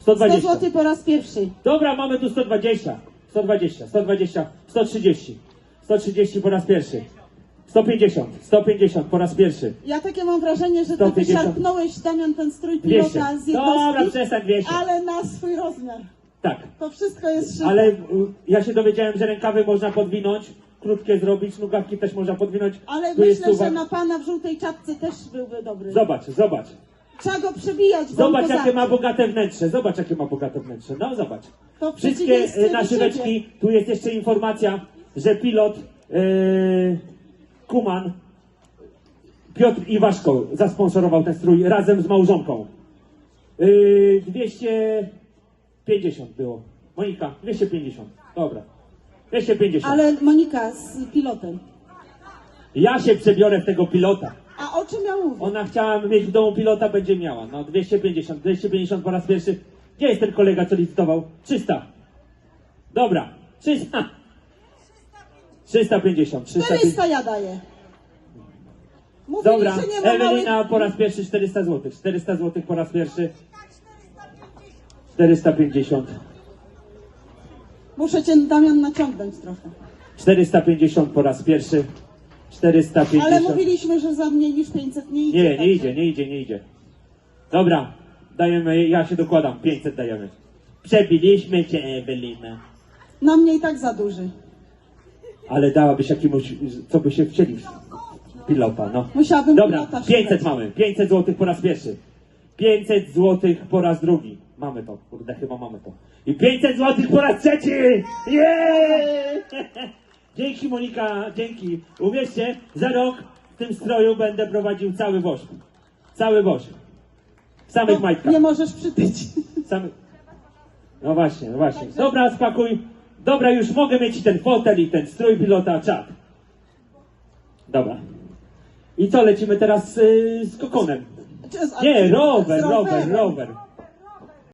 100 120. zł po raz pierwszy. Dobra, mamy tu 120. 120, 120, 130. 130 po raz pierwszy. 150, 150 po raz pierwszy. Ja takie mam wrażenie, że ty 150. wyszarpnąłeś, Damian, ten strój 200. pilota z Dobra, jednostki, przestań 200. ale na swój rozmiar. Tak. To wszystko jest szyte. Ale y, ja się dowiedziałem, że rękawy można podwinąć, krótkie zrobić, nogawki też można podwinąć. Ale Tu jest myślę, suwak. że na pana w żółtej czapce też byłby dobry. Zobacz, zobacz. Trzeba go przebijać. bo on Zobacz, jakie ma bogate wnętrze. Zobacz, jakie ma bogate wnętrze. No, zobacz. To Wszystkie e, naszyweczki. Tu jest jeszcze informacja, że pilot e, Kuman Piotr Iwaszko zasponsorował ten strój razem z małżonką. E, 250 było. Monika, 250. Dobra. 250. Ale Monika z pilotem. Ja się przebiorę w tego pilota. Czym ja mówię? Ona chciała mieć w domu pilota, będzie miała. No 250, 250 po raz pierwszy. Gdzie jest ten kolega, co licytował? 300. Dobra, 300. 350, 350. 400 ja daję. Mówili, Dobra, że nie ma Ewelina małych... po raz pierwszy 400 zł. 400 zł po raz pierwszy. 450. Muszę cię, Damian, naciągnąć trochę. 450 po raz pierwszy. 450. Ale mówiliśmy, że za mniej niż 500 nie idzie. Nie, nie także- idzie, nie idzie, nie idzie. Dobra, dajemy, ja się dokładam, 500 dajemy. Przebiliśmy cię, Ewelina. Na mnie i tak za duży. Ale dałabyś jakiemuś, co by się chcieli pilota, no. Musiałabym Dobra, pilota 500 szukać. mamy, 500 zł po raz pierwszy. 500 zł po raz drugi. Mamy to, kurde, chyba mamy to. I 500 zł po raz trzeci! Jeee! Dzięki Monika, dzięki. Uwierzcie, za rok w tym stroju będę prowadził cały WOŚP. Cały WOŚP. W samych majtkach. nie możesz przytyć. No właśnie, no właśnie. Dobra, spakuj. Dobra, już mogę mieć ten fotel i ten strój pilota, czat. Dobra. I co, lecimy teraz y, z kokonem? Nie, rower, rower, rower.